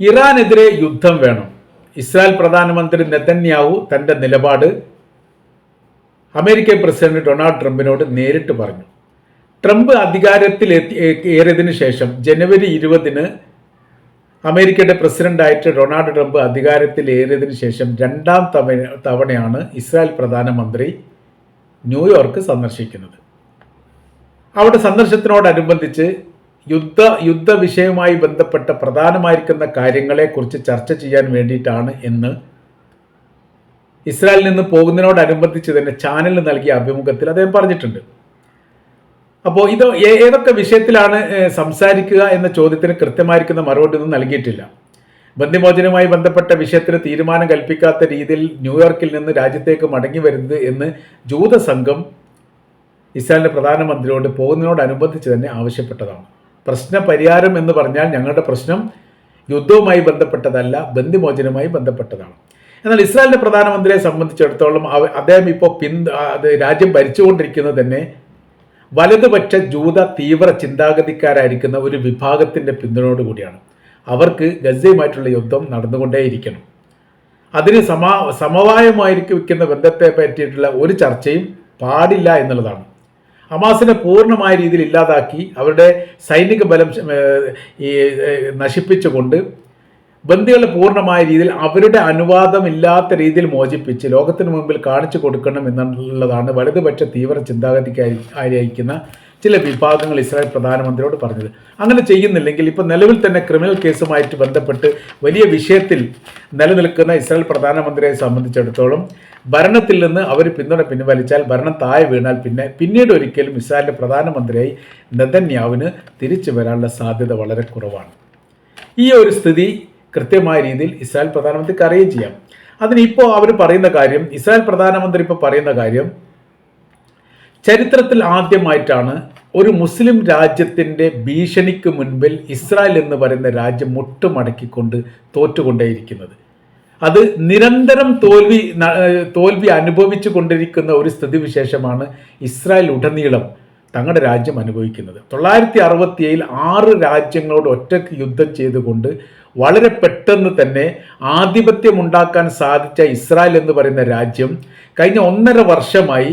ഇറാനെതിരെ യുദ്ധം വേണം. ഇസ്രായേൽ പ്രധാനമന്ത്രി നെതന്യാഹു തന്റെ നിലപാട് അമേരിക്കൻ പ്രസിഡന്റ് ഡൊണാൾഡ് ട്രംപിനോട് നേരിട്ട് പറഞ്ഞു. ട്രംപ് അധികാരത്തിൽ ഏറിയതിന് ശേഷം ജനുവരി ഇരുപതിന് അമേരിക്കയുടെ പ്രസിഡന്റായിട്ട് ഡൊണാൾഡ് ട്രംപ് അധികാരത്തിൽ ഏറിയതിന് ശേഷം രണ്ടാം തവണ തവണയാണ് ഇസ്രായേൽ പ്രധാനമന്ത്രി ന്യൂയോർക്ക് സന്ദർശിക്കുന്നത്. അവിടെ സന്ദർശനത്തിനോടനുബന്ധിച്ച് യുദ്ധ യുദ്ധ വിഷയവുമായി ബന്ധപ്പെട്ട പ്രധാനമായിരിക്കുന്ന കാര്യങ്ങളെക്കുറിച്ച് ചർച്ച ചെയ്യാൻ വേണ്ടിയിട്ടാണ് എന്ന് ഇസ്രായേലിൽ നിന്ന് പോകുന്നതിനോടനുബന്ധിച്ച് തന്നെ ചാനലിന് നൽകിയ അഭിമുഖത്തിൽ അദ്ദേഹം പറഞ്ഞിട്ടുണ്ട്. അപ്പോൾ ഇത് ഏതൊക്കെ വിഷയത്തിലാണ് സംസാരിക്കുക എന്ന ചോദ്യത്തിന് കൃത്യമായിരിക്കുന്ന മറുപടി ഒന്നും നൽകിയിട്ടില്ല. ബന്ധിമോചനവുമായി ബന്ധപ്പെട്ട വിഷയത്തിന് തീരുമാനം കൽപ്പിക്കാത്ത രീതിയിൽ ന്യൂയോർക്കിൽ നിന്ന് രാജ്യത്തേക്ക് മടങ്ങി വരുന്നത് എന്ന് ജൂത സംഘം ഇസ്രായേലിന്റെ പ്രധാനമന്ത്രിയോട് പോകുന്നതിനോടനുബന്ധിച്ച് തന്നെ ആവശ്യപ്പെട്ടതാണ്. പ്രശ്ന പരിഹാരം എന്ന് പറഞ്ഞാൽ ഞങ്ങളുടെ പ്രശ്നം യുദ്ധവുമായി ബന്ധപ്പെട്ടതല്ല ബന്ധിമോചനവുമായി ബന്ധപ്പെട്ടതാണ്. എന്നാൽ ഇസ്രായേലിന്റെ പ്രധാനമന്ത്രിയെ സംബന്ധിച്ചിടത്തോളം അദ്ദേഹം ഇപ്പോൾ പിൻ അത് രാജ്യം ഭരിച്ചുകൊണ്ടിരിക്കുന്നത് തന്നെ വലതുപക്ഷ ജൂത തീവ്ര ചിന്താഗതിക്കാരായിരിക്കുന്ന ഒരു വിഭാഗത്തിന്റെ പിന്തുണയോട് കൂടിയാണ്. അവർക്ക് ഗസയുമായിട്ടുള്ള യുദ്ധം നടന്നുകൊണ്ടേയിരിക്കണം. അതിന് സമാ സമവായമായിരിക്കുന്ന ബന്ധത്തെ പറ്റിയിട്ടുള്ള ഒരു ചർച്ചയും പാടില്ല എന്നുള്ളതാണ്. ഹമാസിനെ പൂർണമായ രീതിയിൽ ഇല്ലാതാക്കി അവരുടെ സൈനിക ബലം ഈ നശിപ്പിച്ചുകൊണ്ട് ബന്ദികളെ പൂർണമായ രീതിയിൽ അവരുടെ അനുവാദമില്ലാത്ത രീതിയിൽ മോചിപ്പിച്ച് ലോകത്തിന് മുമ്പിൽ കാണിച്ചു കൊടുക്കണം എന്നുള്ളതാണ് വലതുപക്ഷ തീവ്ര ചിന്താഗതിക്കായി ആയിരിക്കുന്ന ചില വിഭാഗങ്ങൾ ഇസ്രായേൽ പ്രധാനമന്ത്രിയോട് പറഞ്ഞത്. അങ്ങനെ ചെയ്യുന്നില്ലെങ്കിൽ ഇപ്പോൾ നിലവിൽ തന്നെ ക്രിമിനൽ കേസുമായിട്ട് ബന്ധപ്പെട്ട് വലിയ വിഷയത്തിൽ നിലനിൽക്കുന്ന ഇസ്രായേൽ പ്രധാനമന്ത്രിയെ സംബന്ധിച്ചിടത്തോളം ഭരണത്തിൽ നിന്ന് അവർ പിന്തുണ പിൻവലിച്ചാൽ ഭരണം താഴെ വീണാൽ പിന്നെ പിന്നീട് ഒരിക്കലും ഇസ്രായേലിന്റെ പ്രധാനമന്ത്രിയായി നെതന്യാവിന് തിരിച്ചു വരാനുള്ള സാധ്യത വളരെ കുറവാണ്. ഈ ഒരു സ്ഥിതി കൃത്യമായ രീതിയിൽ ഇസ്രായേൽ പ്രധാനമന്ത്രിക്ക് അറിയുകയും ചെയ്യാം. അതിന് ഇപ്പോൾ അവർ പറയുന്ന കാര്യം ഇസ്രായേൽ പ്രധാനമന്ത്രി ഇപ്പോൾ പറയുന്ന കാര്യം ചരിത്രത്തിൽ ആദ്യമായിട്ടാണ് ഒരു മുസ്ലിം രാജ്യത്തിന്റെ ഭീഷണിക്ക് മുൻപിൽ ഇസ്രായേൽ എന്ന് പറയുന്ന രാജ്യം മുട്ടുമടക്കിക്കൊണ്ട് തോറ്റുകൊണ്ടേയിരിക്കുന്നത്. അത് നിരന്തരം തോൽവി തോൽവി അനുഭവിച്ചു കൊണ്ടിരിക്കുന്ന ഒരു സ്ഥിതിവിശേഷമാണ് ഇസ്രായേൽ ഉടനീളം തങ്ങളുടെ രാജ്യം അനുഭവിക്കുന്നത്. തൊള്ളായിരത്തി അറുപത്തി ഏഴിൽ ആറ് രാജ്യങ്ങളോട് ഒറ്റയ്ക്ക് യുദ്ധം ചെയ്തുകൊണ്ട് വളരെ പെട്ടെന്ന് തന്നെ ആധിപത്യം ഉണ്ടാക്കാൻ സാധിച്ച ഇസ്രായേൽ എന്ന് പറയുന്ന രാജ്യം കഴിഞ്ഞ ഒന്നര വർഷമായി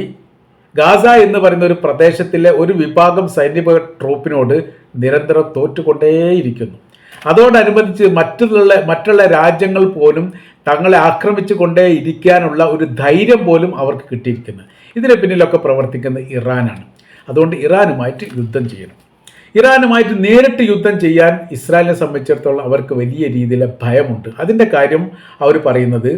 ഗാസ എന്ന് പറയുന്ന ഒരു പ്രദേശത്തിലെ ഒരു വിഭാഗം സൈനിക ട്രൂപ്പിനോട് നിരന്തരം തോറ്റുകൊണ്ടേയിരിക്കുന്നു. അതോടനുബന്ധിച്ച് മറ്റുള്ള മറ്റുള്ള രാജ്യങ്ങൾ പോലും തങ്ങളെ ആക്രമിച്ചു കൊണ്ടേ ഇരിക്കാനുള്ള ഒരു ധൈര്യം പോലും അവർക്ക് കിട്ടിയിരിക്കുന്നു. ഇതിന് പിന്നിലൊക്കെ പ്രവർത്തിക്കുന്നത് ഇറാനാണ്. അതുകൊണ്ട് ഇറാനുമായിട്ട് യുദ്ധം ചെയ്യണം. ഇറാനുമായിട്ട് നേരിട്ട് യുദ്ധം ചെയ്യാൻ ഇസ്രായേലിനെ സംബന്ധിച്ചിടത്തോളം അവർക്ക് വലിയ രീതിയിലെ ഭയമുണ്ട്. അതിന്റെ കാര്യം അവർ പറയുന്നത്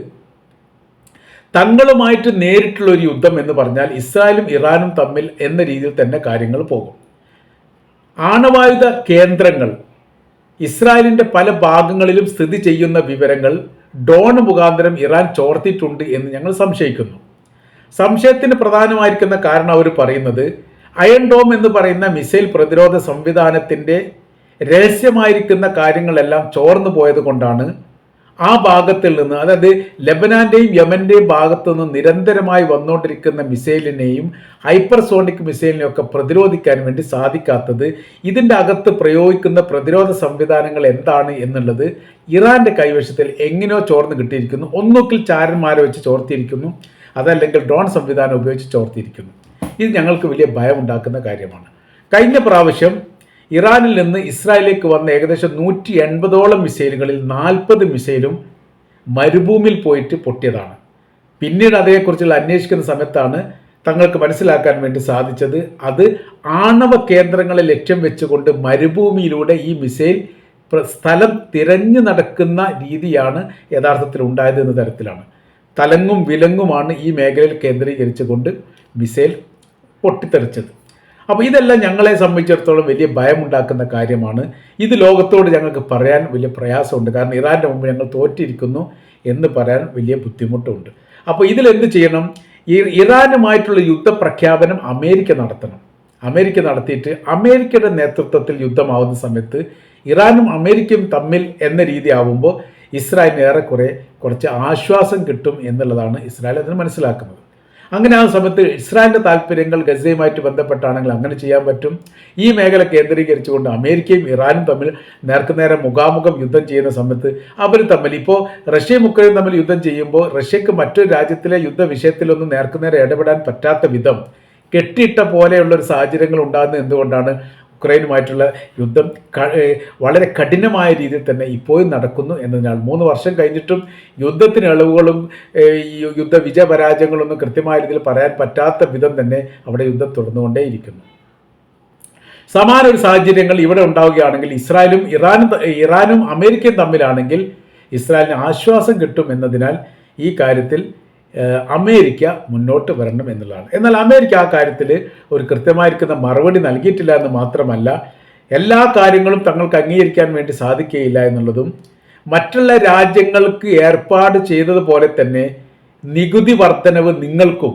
തങ്ങളുമായിട്ട് നേരിട്ടുള്ള ഒരു യുദ്ധം എന്ന് പറഞ്ഞാൽ ഇസ്രായേലും ഇറാനും തമ്മിൽ എന്ന രീതിയിൽ തന്നെ കാര്യങ്ങൾ പോകും. ആണവായുധ കേന്ദ്രങ്ങൾ ഇസ്രായേലിന്റെ പല ഭാഗങ്ങളിലും സ്ഥിതി ചെയ്യുന്ന വിവരങ്ങൾ ഡോൺ മുഖാന്തരം ഇറാൻ ചോർത്തിയിട്ടുണ്ട് എന്ന് ഞങ്ങൾ സംശയിക്കുന്നു. സംശയത്തിന് പ്രധാനമായിരിക്കുന്ന കാരണം അവർ പറയുന്നത് അയൺ ഡോം എന്ന് പറയുന്ന മിസൈൽ പ്രതിരോധ സംവിധാനത്തിന്റെ രഹസ്യമായിരിക്കുന്ന കാര്യങ്ങളെല്ലാം ചോർന്നു പോയത് കൊണ്ടാണ് ആ ഭാഗത്തിൽ നിന്ന് അതായത് ലബനാന്റെയും യമന്റെയും ഭാഗത്തു നിന്ന് നിരന്തരമായി വന്നുകൊണ്ടിരിക്കുന്ന മിസൈലിനെയും ഹൈപ്പർസോണിക് മിസൈലിനെയും ഒക്കെ പ്രതിരോധിക്കാൻ വേണ്ടി സാധിക്കാത്തത് ഇതിന്റെ അകത്ത് പ്രയോഗിക്കുന്ന പ്രതിരോധ സംവിധാനങ്ങൾ എന്താണ് എന്നുള്ളത് ഇറാന്റെ കൈവശത്തിൽ എങ്ങനെയോ ചോർന്ന് കിട്ടിയിരിക്കുന്നു. ഒന്നുകിൽ ചാരന്മാരെ വെച്ച് ചോർത്തിയിരിക്കുന്നു അതല്ലെങ്കിൽ ഡ്രോൺ സംവിധാനം ഉപയോഗിച്ച് ചോർത്തിയിരിക്കുന്നു. ഇത് ഞങ്ങൾക്ക് വലിയ ഭയം ഉണ്ടാക്കുന്ന കാര്യമാണ്. കഴിഞ്ഞ പ്രാവശ്യം ഇറാനിൽ നിന്ന് ഇസ്രായേലിലേക്ക് വന്ന ഏകദേശം നൂറ്റി എൺപതോളം മിസൈലുകളിൽ നാൽപ്പത് മിസൈലും മരുഭൂമിയിൽ പോയിട്ട് പൊട്ടിയതാണ്. പിന്നീട് അതേക്കുറിച്ചുള്ള അന്വേഷിക്കുന്ന സമയത്താണ് തങ്ങൾക്ക് മനസ്സിലാക്കാൻ വേണ്ടി സാധിച്ചത്. അത് ആണവ കേന്ദ്രങ്ങളെ ലക്ഷ്യം വെച്ചുകൊണ്ട് മരുഭൂമിയിലൂടെ ഈ മിസൈൽ സ്ഥലം തിരഞ്ഞു നടക്കുന്ന രീതിയാണ് യഥാർത്ഥത്തിൽ ഉണ്ടായത് എന്ന തരത്തിലാണ്. തലങ്ങും വിലങ്ങുമാണ് ഈ മേഖലയിൽ കേന്ദ്രീകരിച്ചുകൊണ്ട് മിസൈൽ പൊട്ടിത്തെറിച്ചത്. അപ്പോൾ ഇതെല്ലാം ഞങ്ങളെ സംബന്ധിച്ചിടത്തോളം വലിയ ഭയമുണ്ടാക്കുന്ന കാര്യമാണ്. ഇത് ലോകത്തോട് ഞങ്ങൾക്ക് പറയാൻ വലിയ പ്രയാസമുണ്ട്. കാരണം ഇറാന്റെ മുമ്പ് ഞങ്ങൾ തോറ്റിരിക്കുന്നു എന്ന് പറയാൻ വലിയ ബുദ്ധിമുട്ടുണ്ട്. അപ്പോൾ ഇതിലെന്ത് ചെയ്യണം? ഈ ഇറാനുമായിട്ടുള്ള യുദ്ധപ്രഖ്യാപനം അമേരിക്ക നടത്തണം. അമേരിക്ക നടത്തിയിട്ട് അമേരിക്കയുടെ നേതൃത്വത്തിൽ യുദ്ധമാവുന്ന സമയത്ത് ഇറാനും അമേരിക്കയും തമ്മിൽ എന്ന രീതി ആവുമ്പോൾ ഇസ്രായേലിന് ഏറെക്കുറെ കുറച്ച് ആശ്വാസം കിട്ടും എന്നുള്ളതാണ് ഇസ്രായേൽ അതിന് മനസ്സിലാക്കുന്നത്. അങ്ങനെ ആ സമയത്ത് ഇസ്രായേലിന്റെ താല്പര്യങ്ങൾ ഗസയുമായിട്ട് ബന്ധപ്പെട്ടാണെങ്കിൽ അങ്ങനെ ചെയ്യാൻ പറ്റും. ഈ മേഖല കേന്ദ്രീകരിച്ചുകൊണ്ട് അമേരിക്കയും ഇറാനും തമ്മിൽ നേർക്കുനേരെ മുഖാമുഖം യുദ്ധം ചെയ്യുന്ന സമയത്ത് അവർ തമ്മിൽ ഇപ്പോൾ റഷ്യയും ഉക്രൈനും തമ്മിൽ യുദ്ധം ചെയ്യുമ്പോൾ റഷ്യക്ക് മറ്റൊരു രാജ്യത്തിലെ യുദ്ധ വിഷയത്തിലൊന്നും നേർക്കുനേരെ ഇടപെടാൻ പറ്റാത്ത വിധം കെട്ടിയിട്ട പോലെയുള്ള ഒരു സാഹചര്യങ്ങൾ ഉണ്ടാകുന്നത് എന്തുകൊണ്ടാണ്? ഉക്രൈനുമായിട്ടുള്ള യുദ്ധം വളരെ കഠിനമായ രീതിയിൽ തന്നെ ഇപ്പോഴും നടക്കുന്നു എന്നതിനാൽ മൂന്ന് വർഷം കഴിഞ്ഞിട്ടും യുദ്ധത്തിന് ഇളവുകളും യുദ്ധ വിജയപരാജയങ്ങളൊന്നും കൃത്യമായ രീതിയിൽ പറയാൻ പറ്റാത്ത വിധം തന്നെ അവിടെ യുദ്ധം തുടർന്നുകൊണ്ടേയിരിക്കുന്നു. സമാന ഒരു സാഹചര്യങ്ങൾ ഇവിടെ ഉണ്ടാവുകയാണെങ്കിൽ ഇസ്രായേലും ഇറാനും ഇറാനും അമേരിക്കയും തമ്മിലാണെങ്കിൽ ഇസ്രായേലിന് ആശ്വാസം കിട്ടും എന്നതിനാൽ ഈ കാര്യത്തിൽ അമേരിക്ക മുന്നോട്ട് വരണം എന്നുള്ളതാണ്. എന്നാൽ അമേരിക്ക ആ കാര്യത്തിൽ ഒരു കൃത്യമായിരിക്കുന്ന മറുപടി നൽകിയിട്ടില്ല എന്ന് മാത്രമല്ല എല്ലാ കാര്യങ്ങളും തങ്ങൾക്ക് അംഗീകരിക്കാൻ വേണ്ടി സാധിക്കുകയില്ല എന്നുള്ളതും മറ്റുള്ള രാജ്യങ്ങൾക്ക് ഏർപ്പാട് ചെയ്തതുപോലെ തന്നെ നികുതി വർധനവ് നിങ്ങൾക്കും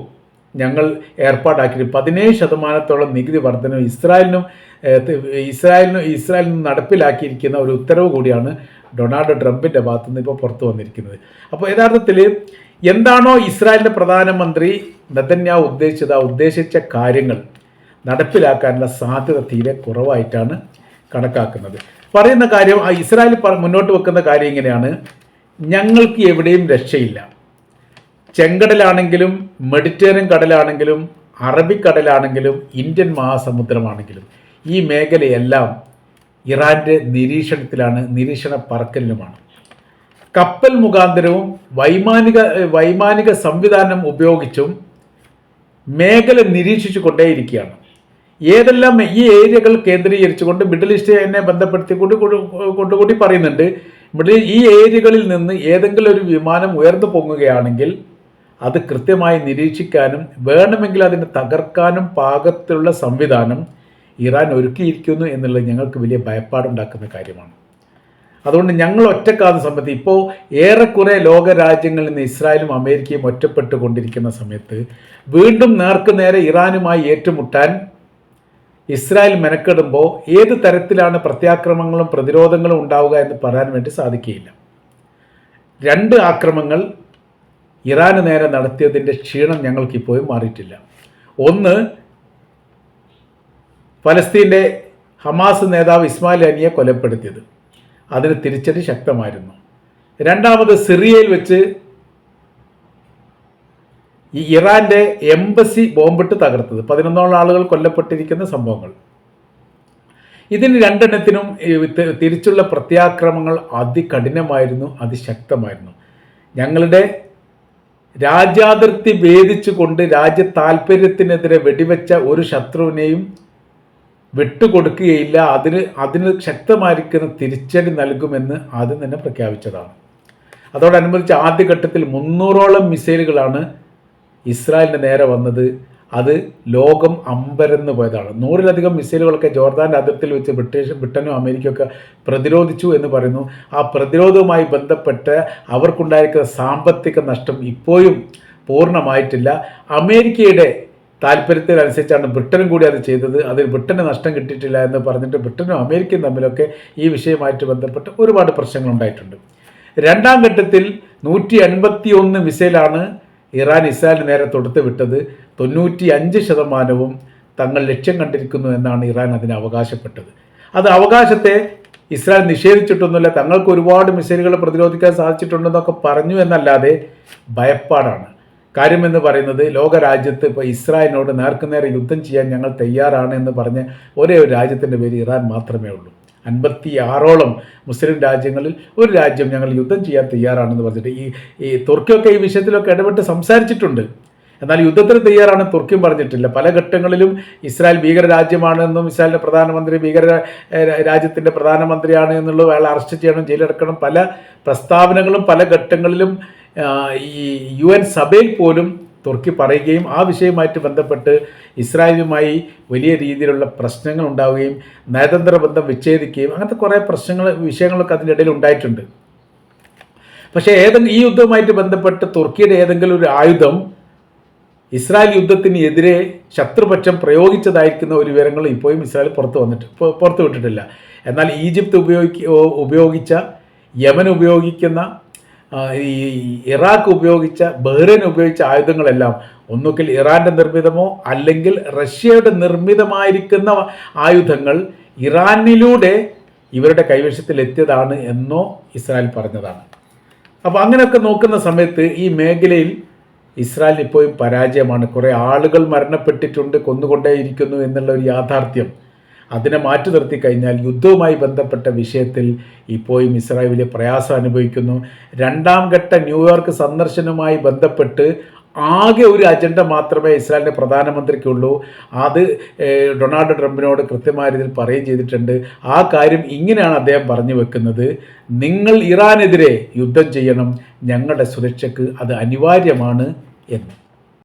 ഞങ്ങൾ ഏർപ്പാടാക്കിയിട്ട് പതിനേഴ് ശതമാനത്തോളം നികുതി വർധനവ് ഇസ്രായേലിനും ഇസ്രായേലിനും ഇസ്രായേലിനും നടപ്പിലാക്കിയിരിക്കുന്ന ഒരു ഉത്തരവ് കൂടിയാണ് ഡൊണാൾഡ് ട്രംപിന്റെ ഭാഗത്തുനിന്ന് ഇപ്പോൾ പുറത്തു വന്നിരിക്കുന്നത്. അപ്പോൾ യഥാർത്ഥത്തിൽ എന്താണോ ഇസ്രായേലിന്റെ പ്രധാനമന്ത്രി നെതന്യാവ് ഉദ്ദേശിച്ചത് ആ ഉദ്ദേശിച്ച കാര്യങ്ങൾ നടപ്പിലാക്കാനുള്ള സാധ്യത തീരെ കുറവായിട്ടാണ് കണക്കാക്കുന്നത്. പറയുന്ന കാര്യം ആ ഇസ്രായേൽ മുന്നോട്ട് വെക്കുന്ന കാര്യം ഇങ്ങനെയാണ്. ഞങ്ങൾക്ക് എവിടെയും രക്ഷയില്ല. ചെങ്കടലാണെങ്കിലും മെഡിറ്ററേനിയൻ കടലാണെങ്കിലും അറബിക്കടലാണെങ്കിലും ഇന്ത്യൻ മഹാസമുദ്രമാണെങ്കിലും ഈ മേഖലയെല്ലാം ഇറാന്റെ നിരീക്ഷണത്തിലാണ് നിരീക്ഷണ പറക്കലിലുമാണ്. കപ്പൽ മുഖാന്തരവും വൈമാനിക വൈമാനിക സംവിധാനം ഉപയോഗിച്ചും മേഖല നിരീക്ഷിച്ചു കൊണ്ടേയിരിക്കുകയാണ് ഏതെല്ലാം ഈ ഏരിയകൾ കേന്ദ്രീകരിച്ചുകൊണ്ട് മിഡിൽ ഈസ്റ്റ് എന്നെ ബന്ധപ്പെടുത്തിക്കൊണ്ട് കൊണ്ടുകൂടി പറയുന്നുണ്ട്. മിഡിൽ ഈ ഏരിയകളിൽ നിന്ന് ഏതെങ്കിലും ഒരു വിമാനം ഉയർന്നു പൊങ്ങുകയാണെങ്കിൽ അത് കൃത്യമായി നിരീക്ഷിക്കാനും വേണമെങ്കിൽ അതിനെ തകർക്കാനും പാകത്തിലുള്ള സംവിധാനം ഇറാൻ ഒരുക്കിയിരിക്കുന്നു എന്നുള്ളത് ഞങ്ങൾക്ക് വലിയ ഭയപ്പാടുണ്ടാക്കുന്ന കാര്യമാണ്. അതുകൊണ്ട് ഞങ്ങൾ ഒറ്റക്കാതെ സമയത്ത് ഇപ്പോൾ ഏറെക്കുറെ ലോക രാജ്യങ്ങളിൽ നിന്ന് ഇസ്രായേലും അമേരിക്കയും ഒറ്റപ്പെട്ടു കൊണ്ടിരിക്കുന്ന സമയത്ത് വീണ്ടും നേർക്ക് നേരെ ഇറാനുമായി ഏറ്റുമുട്ടാൻ ഇസ്രായേൽ മെനക്കെടുമ്പോൾ ഏത് തരത്തിലാണ് പ്രത്യാക്രമങ്ങളും പ്രതിരോധങ്ങളും ഉണ്ടാവുക എന്ന് പറയാൻ വേണ്ടി സാധിക്കുകയില്ല. രണ്ട് ആക്രമങ്ങൾ ഇറാന് നേരെ നടത്തിയതിന്റെ ക്ഷീണം ഞങ്ങൾക്കിപ്പോഴും മാറിയിട്ടില്ല. ഒന്ന് ഫലസ്തീന്റെ ഹമാസ് നേതാവ് ഇസ്മായിൽ അനിയെ കൊലപ്പെടുത്തിയത്. അതിന് തിരിച്ചടി ശക്തമായിരുന്നു. രണ്ടാമത് സിറിയയിൽ വെച്ച് ഈ ഇറാന്റെ എംബസി ബോംബിട്ട് തകർത്തത്. പതിനൊന്നോളം ആളുകൾ കൊല്ലപ്പെട്ടിരിക്കുന്ന സംഭവങ്ങൾ. ഇതിന് രണ്ടെണ്ണത്തിനും തിരിച്ചുള്ള പ്രത്യാക്രമങ്ങൾ അതികഠിനമായിരുന്നു അതിശക്തമായിരുന്നു. ഞങ്ങളുടെ രാജ്യാതിർത്തി ഭേദിച്ചുകൊണ്ട് രാജ്യ താല്പര്യത്തിനെതിരെ വെടിവെച്ച ഒരു ശത്രുവിനെയും വിട്ടുകൊടുക്കുകയില്ല. അതിന് അതിന് ശക്തമായിരിക്കുന്ന തിരിച്ചടി നൽകുമെന്ന് ആദ്യം തന്നെ പ്രഖ്യാപിച്ചതാണ്. അതോടനുബന്ധിച്ച് ആദ്യഘട്ടത്തിൽ മുന്നൂറോളം മിസൈലുകളാണ് ഇസ്രായേലിന്റെ നേരെ വന്നത്. അത് ലോകം അമ്പരന്ന് പോയതാണ്. നൂറിലധികം മിസൈലുകളൊക്കെ ജോർദാന്റെ അതിർത്തിയിൽ വെച്ച് ബ്രിട്ടീഷ് ബ്രിട്ടനും അമേരിക്കയൊക്കെ പ്രതിരോധിച്ചു എന്ന് പറയുന്നു. ആ പ്രതിരോധവുമായി ബന്ധപ്പെട്ട് അവർക്കുണ്ടായിരിക്കുന്ന സാമ്പത്തിക നഷ്ടം ഇപ്പോഴും പൂർണമായിട്ടില്ല. അമേരിക്കയുടെ താല്പര്യത്തിനനുസരിച്ചാണ് ബ്രിട്ടനും കൂടി അത് ചെയ്തത്. അതിൽ ബ്രിട്ടന് നഷ്ടം കിട്ടിയിട്ടില്ല എന്ന് പറഞ്ഞിട്ട് ബ്രിട്ടനും അമേരിക്കയും തമ്മിലൊക്കെ ഈ വിഷയമായിട്ട് ബന്ധപ്പെട്ട് ഒരുപാട് പ്രശ്നങ്ങൾ ഉണ്ടായിട്ടുണ്ട്. രണ്ടാം ഘട്ടത്തിൽ നൂറ്റി എൺപത്തി ഒന്ന് മിസൈലാണ് ഇറാൻ ഇസ്രായേലിന് നേരെ തൊടുത്ത് വിട്ടത്. തൊണ്ണൂറ്റി അഞ്ച് ശതമാനവും തങ്ങൾ ലക്ഷ്യം കണ്ടിരിക്കുന്നു എന്നാണ് ഇറാൻ അതിന് അവകാശപ്പെട്ടത്. അത് അവകാശത്തെ ഇസ്രായേൽ നിഷേധിച്ചിട്ടൊന്നുമില്ല തങ്ങൾക്ക് ഒരുപാട് മിസൈലുകൾ പ്രതിരോധിക്കാൻ സാധിച്ചിട്ടുണ്ടെന്നൊക്കെ പറഞ്ഞു എന്നല്ലാതെ ഭയപ്പാടാണ്. കാര്യമെന്ന് പറയുന്നത് ലോകരാജ്യത്ത് ഇപ്പോൾ ഇസ്രായേലിനോട് നേർക്കുനേരെ യുദ്ധം ചെയ്യാൻ ഞങ്ങൾ തയ്യാറാണ് എന്ന് പറഞ്ഞ ഒരേ ഒരു രാജ്യത്തിന്റെ പേര് ഇറാൻ മാത്രമേ ഉള്ളൂ. അൻപത്തി ആറോളം മുസ്ലിം രാജ്യങ്ങളിൽ ഒരു രാജ്യം ഞങ്ങൾ യുദ്ധം ചെയ്യാൻ തയ്യാറാണെന്ന് പറഞ്ഞിട്ട് ഈ ഈ തുർക്കിയൊക്കെ ഈ വിഷയത്തിലൊക്കെ ഇടപെട്ട് സംസാരിച്ചിട്ടുണ്ട്. എന്നാൽ യുദ്ധത്തിന് തയ്യാറാണ് തുർക്കിയും പറഞ്ഞിട്ടില്ല. പല ഘട്ടങ്ങളിലും ഇസ്രായേൽ ഭീകര രാജ്യമാണെന്നും ഇസ്രായേലിന്റെ പ്രധാനമന്ത്രി ഭീകര രാജ്യത്തിന്റെ പ്രധാനമന്ത്രിയാണ് എന്നുള്ളത് അയാൾ അറസ്റ്റ് ചെയ്യണം ജയിലടക്കണം പല പ്രസ്താവനകളും പല ഘട്ടങ്ങളിലും ഈ യു എൻ സഭയിൽ പോലും തുർക്കി പറയുകയും ആ വിഷയവുമായിട്ട് ബന്ധപ്പെട്ട് ഇസ്രായേലുമായി വലിയ രീതിയിലുള്ള പ്രശ്നങ്ങൾ ഉണ്ടാവുകയും നയതന്ത്ര ബന്ധം വിച്ഛേദിക്കുകയും അങ്ങനത്തെ കുറേ പ്രശ്നങ്ങൾ വിഷയങ്ങളൊക്കെ അതിന്റെ ഇടയിൽ ഉണ്ടായിട്ടുണ്ട്. പക്ഷേ ഏതെങ്കിലും ഈ യുദ്ധവുമായിട്ട് ബന്ധപ്പെട്ട് തുർക്കിയുടെ ഏതെങ്കിലും ഒരു ആയുധം ഇസ്രായേൽ യുദ്ധത്തിനെതിരെ ശത്രുപക്ഷം പ്രയോഗിച്ചതായിരിക്കുന്ന ഒരു വിവരങ്ങൾ ഇപ്പോഴും ഇസ്രായേൽ പുറത്തു വന്നിട്ട് പുറത്തു വിട്ടിട്ടില്ല. എന്നാൽ ഈജിപ്ത് ഉപയോഗിക്ക ഉപയോഗിച്ച യമൻ ഉപയോഗിക്കുന്ന ഈ ഇറാഖ് ഉപയോഗിച്ച ബഹ്റൈൻ ഉപയോഗിച്ച ആയുധങ്ങളെല്ലാം ഒന്നുകിൽ ഇറാന്റെ നിർമ്മിതമോ അല്ലെങ്കിൽ റഷ്യയുടെ നിർമ്മിതമായിരിക്കുന്ന ആയുധങ്ങൾ ഇറാനിലൂടെ ഇവരുടെ കൈവശത്തിൽ എത്തിയതാണ് എന്നോ ഇസ്രായേൽ പറഞ്ഞതാണ്. അപ്പോൾ അങ്ങനെയൊക്കെ നോക്കുന്ന സമയത്ത് ഈ മേഖലയിൽ ഇസ്രായേൽ ഇപ്പോഴും പരാജയമാണ്. കുറേ ആളുകൾ മരണപ്പെട്ടിട്ടുണ്ട് കൊന്നുകൊണ്ടേയിരിക്കുന്നു എന്നുള്ള ഒരു യാഥാർത്ഥ്യം. അതിനെ മാറ്റി നിർത്തി കഴിഞ്ഞാൽ യുദ്ധവുമായി ബന്ധപ്പെട്ട വിഷയത്തിൽ ഇപ്പോഴും ഇസ്രായേൽ പ്രയാസം അനുഭവിക്കുന്നു. രണ്ടാം ഘട്ട ന്യൂയോർക്ക് സന്ദർശനവുമായി ബന്ധപ്പെട്ട് ആകെ ഒരു അജണ്ട മാത്രമേ ഇസ്രായേലിന്റെ പ്രധാനമന്ത്രിക്കുള്ളൂ. അത് ഡൊണാൾഡ് ട്രംപിനോട് കൃത്യമായ രീതിയിൽ പറയുകയും ചെയ്തിട്ടുണ്ട്. ആ കാര്യം ഇങ്ങനെയാണ് അദ്ദേഹം പറഞ്ഞു വെക്കുന്നത്. നിങ്ങൾ ഇറാനെതിരെ യുദ്ധം ചെയ്യണം. ഞങ്ങളുടെ സുരക്ഷയ്ക്ക് അത് അനിവാര്യമാണ് എന്ന്.